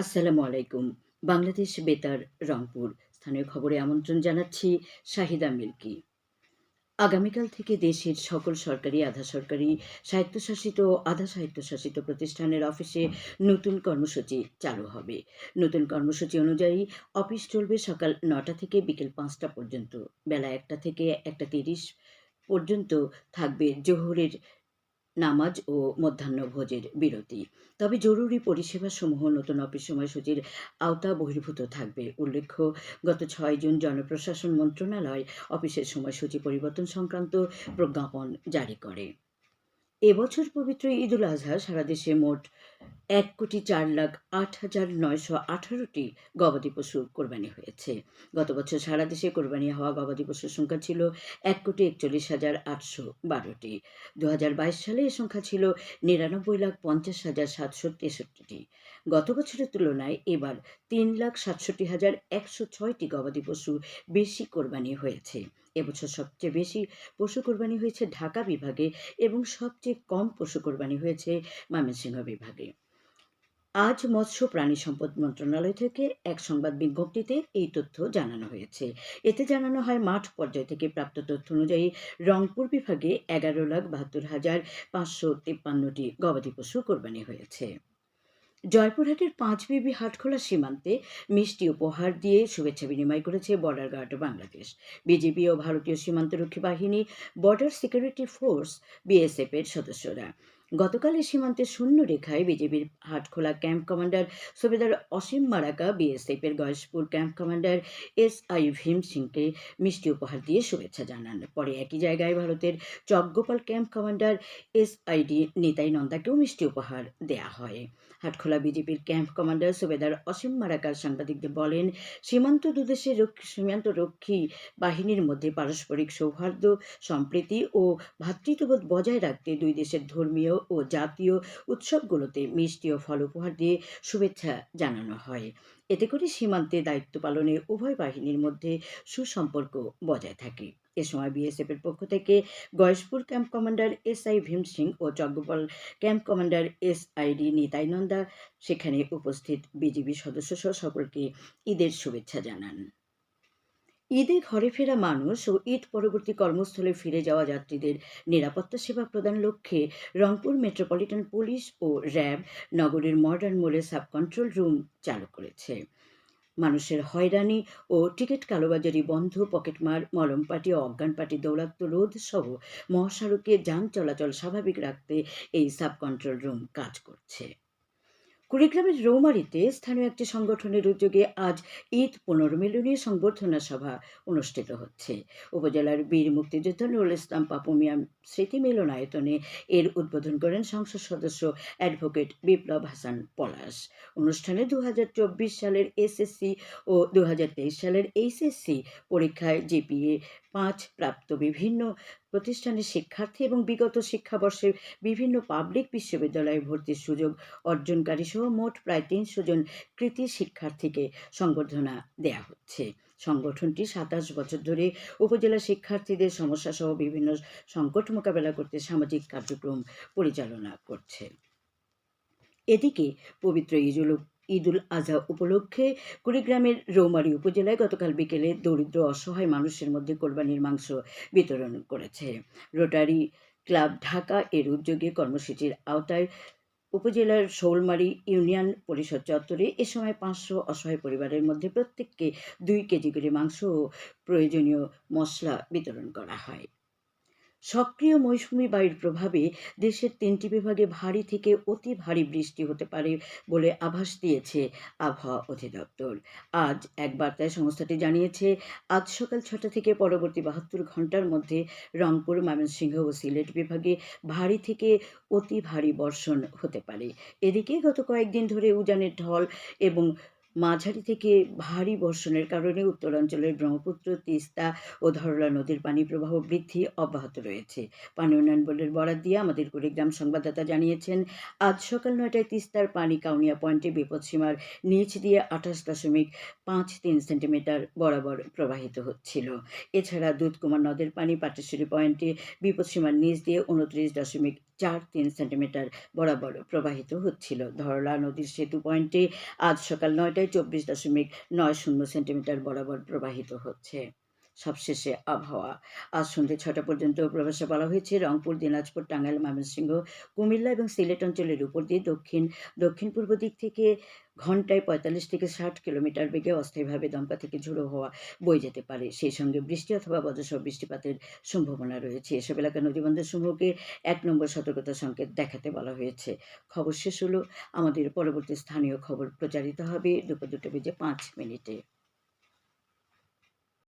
আসসালামু আলাইকুম। বাংলাদেশ বেতার, রংপুর। স্থানীয় খবরে আমন্ত্রণ জানাচ্ছি শাহিদা মিল্কি। আগামীকাল থেকে দেশের সকল সরকারি, আধা সরকারি, স্বায়ত্তশাসিত ও আধা স্বায়ত্তশাসিত প্রতিষ্ঠানের অফিসে নতুন কর্মসূচি চালু হবে। নতুন কর্মসূচি অনুযায়ী অফিস চলবে সকাল নটা থেকে বিকেল পাঁচটা পর্যন্ত। বেলা একটা থেকে একটা তিরিশ পর্যন্ত থাকবে জোহরের নামাজ ও মধ্যাহ্নভোজের বিরতি। তবে জরুরি পরিষেবাসমূহ নতুন অফিস সময়সূচির আওতা বহির্ভূত থাকবে। উল্লেখ্য, গত ছয় জুন জনপ্রশাসন মন্ত্রণালয় অফিসের সময়সূচি পরিবর্তন সংক্রান্ত প্রজ্ঞাপন জারি করে। এবছর পবিত্র ঈদ উল আজহা সারা দেশে মোট এক কোটি চার লাখ আট হাজার নয়শো আঠারোটি গবাদি পশু কোরবানি হয়েছে। গত বছর সারা দেশে কোরবানি হওয়া গবাদি পশুর সংখ্যা ছিল এক কোটি একচল্লিশ হাজার আটশো বারোটি। দু হাজার বাইশ সালে এ সংখ্যা ছিল নিরানব্বই লাখ পঞ্চাশ হাজার সাতশো তেষট্টিটি। গত বছরের তুলনায় এবার তিন লাখ সাতষট্টি হাজার একশো ছয়টি গবাদি পশু বেশি কোরবানি হয়েছে। এবছর সবচেয়ে বেশি পশু কোরবানি হয়েছে ঢাকা বিভাগে এবং সবচেয়ে কম পশু কোরবানি হয়েছে ময়মনসিংহ বিভাগে। আজ মৎস্য প্রাণী সম্পদ মন্ত্রণালয় থেকে এক সংবাদ বিজ্ঞপ্তিতে এই তথ্য জানানো হয়েছে। এতে জানানো হয়, মাঠ পর্যায় থেকে প্রাপ্ত তথ্য অনুযায়ী রংপুর বিভাগে এগারো লাখ বাহাত্তর হাজার পাঁচশো তিপ্পান্নটি গবাদি পশু কোরবানি হয়েছে। জয়পুরহাটের পাঁচবিবি হাটখোলা সীমান্তে মিষ্টি উপহার দিয়ে শুভেচ্ছা বিনিময় করেছে বর্ডার গার্ড বাংলাদেশ বিজেপি ও ভারতীয় সীমান্তরক্ষী বাহিনী বর্ডার সিকিউরিটি ফোর্স বিএসএফ এর সদস্যরা। গতকাল এই সীমান্তের শূন্য রেখায় বিজেপির Hatkhola camp commander subedar Asim Maraka BSF এর Gayeshpur camp commander S I Bhim সিংকে মিষ্টি উপহার দিয়ে শুভেচ্ছা জানান। পরে একই জায়গায় ভারতের Chakgopal camp commander S I D Nitai নন্দাকেও মিষ্টি উপহার দেয়া হয়। হাটখোলা বিজেপির ক্যাম্প কমান্ডার সুবেদার অসীম মারাকার সাংবাদিকদের বলেন, সীমান্ত দুদেশের সীমান্ত রক্ষী বাহিনীর মধ্যে পারস্পরিক সৌহার্দ্য, সম্প্রীতি ও ভ্রাতৃত্ববোধ বজায় রাখতে দুই দেশের ধর্মীয় ও জাতীয় উৎসবগুলোতে মিষ্টি ও ফল উপহার দিয়ে শুভেচ্ছা জানানো হয়। এতে করে সীমান্তে দায়িত্ব পালনে উভয় বাহিনীর মধ্যে সুসম্পর্ক বজায় থাকে। এ সময় বিএসএফ এর পক্ষ থেকে Gayeshpur camp commander S I Bhim Singh O Chakgopal camp commander S I D Nitainanda সেখানে উপস্থিত বিজিবি সদস্য সহ সকলকে ঈদের শুভেচ্ছা জানান। ঈদে ঘরে ফেরা মানুষ ও ঈদ পরবর্তী কর্মস্থলে ফিরে যাওয়া যাত্রীদের নিরাপত্তা সেবা প্রদান লক্ষ্যে রংপুর মেট্রোপলিটন পুলিশ ও র্যাব নগরীর মডার্ন মোড়ে সাব কন্ট্রোল রুম চালু করেছে। মানুষের হয়রানি ও টিকিট কালোবাজারি বন্ধ, পকেটমার পাটি ও অজ্ঞান পাটি দৌরাত্ম রোধ সহ মহাসড়কে যান চলাচল স্বাভাবিক রাখতে এই সাব কন্ট্রোল রুম কাজ করছে। কুড়িগ্রামের রৌমারিতে স্থানীয় একটি সংগঠনের উদ্যোগে আজ ঈদ পুনর্মিলনী সংবর্ধনা সভা অনুষ্ঠিত হচ্ছে। উপজেলার বীর মুক্তিযোদ্ধা নুরুল ইসলাম পাপু মিয়া স্মৃতি মিলনায়তনে এর উদ্বোধন করেন সংসদ সদস্য অ্যাডভোকেট বিপ্লব হাসান পলাশ। অনুষ্ঠানে দু হাজার চব্বিশ সালের এসএসসি ও দু হাজার তেইশ সালের এইচএসসি পরীক্ষায় জিপিএ পাঁচ প্রাপ্ত বিভিন্ন প্রতিষ্ঠানের শিক্ষার্থী এবং বিগত শিক্ষাবর্ষে বিভিন্ন পাবলিক বিশ্ববিদ্যালয়ে ভর্তির সুযোগ অর্জনকারী সহ মোট প্রায় তিনশো জন কৃতি শিক্ষার্থীকে সংবর্ধনা দেয়া হচ্ছে। সংগঠনটি সাতাশ বছর ধরে উপজেলা শিক্ষার্থীদের সমস্যা সহ বিভিন্ন সংকট মোকাবেলা করতে সামাজিক কার্যক্রম পরিচালনা করছে। এদিকে পবিত্র ইজুল ঈদুল আজহা উপলক্ষে কুড়িগ্রামের রৌমারী উপজেলায় গতকাল বিকেলে দরিদ্র অসহায় মানুষের মধ্যে কোরবানির মাংস বিতরণ করেছে। রোটারি ক্লাব ঢাকা এর উদ্যোগে কর্মসূচির আওতায় উপজেলার শৌলমারি ইউনিয়ন পরিষদ চত্বরে এ সময় পাঁচশো অসহায় পরিবারের মধ্যে প্রত্যেককে দুই কেজি করে মাংস ও প্রয়োজনীয় মশলা বিতরণ করা হয়। সক্রিয় মৌসুমি বায়ুর প্রভাবে দেশের তিনটি বিভাগে ভারী থেকে অতি ভারী বৃষ্টি হতে পারে বলে আভাস দিয়েছে আবহাওয়া অধিদপ্তর। আজ এক বার্তায় সংস্থাটি জানিয়েছে, আজ সকাল ছটা থেকে পরবর্তী বাহাত্তর ঘণ্টার মধ্যে রংপুর, ময়মনসিংহ ও সিলেট বিভাগে ভারী থেকে অতি ভারী বর্ষণ হতে পারে। এদিকে গত কয়েকদিন ধরে উজানের ঢল এবং মাঝারি থেকে ভারী বর্ষণের কারণে উত্তরাঞ্চলের ব্রহ্মপুত্র, তিস্তা ও ধরলা নদীর পানি প্রবাহ বৃদ্ধি অব্যাহত রয়েছে। পানি উন্নয়ন বোর্ডের বরাদ দিয়ে আমাদের কুড়িগ্রাম সংবাদদাতা জানিয়েছেন, আজ সকাল নয়টায় তিস্তার পানি কাউনিয়া পয়েন্টে বিপদসীমার নিচ দিয়ে আঠাশ দশমিক পাঁচ তিন সেন্টিমিটার বরাবর প্রবাহিত হচ্ছিল। এছাড়া দুধকুমার নদের পানি পাটেশ্বরী পয়েন্টে বিপদসীমার নিচ দিয়ে উনত্রিশ দশমিক চার তিন সেন্টিমিটার বরাবর প্রবাহিত হচ্ছিল। ধরলা নদীর সেতু পয়েন্টে আজ সকাল নয়টায় চব্বিশ দশমিক নয় শূন্য সেন্টিমিটার বরাবর প্রবাহিত হচ্ছে। সবশেষে আবহাওয়া। আজ সন্ধ্যে ছটা পর্যন্ত প্রবাসে বলা হয়েছে, রংপুর, দিনাজপুর, টাঙ্গাইল, ময়মনসিংহ, কুমিল্লা এবং সিলেট অঞ্চলের উপর দিয়ে দক্ষিণ দক্ষিণ পূর্ব দিক থেকে ঘন্টায় পঁয়তাল্লিশ থেকে ষাট কিলোমিটার বেগে অস্থায়ীভাবে দমকা থেকে ঝোড়ো হওয়া বয়ে যেতে পারে। সেই সঙ্গে বৃষ্টি অথবা বজ্রসহ বৃষ্টিপাতের সম্ভাবনা রয়েছে। এসব এলাকার নদীবন্দর সমূহকে এক নম্বর সতর্কতা সংকেত দেখাতে বলা হয়েছে। খবর শেষ হলো। আমাদের পরবর্তী স্থানীয় খবর প্রচারিত হবে দুপুর দুটো বেজে পাঁচ মিনিটে।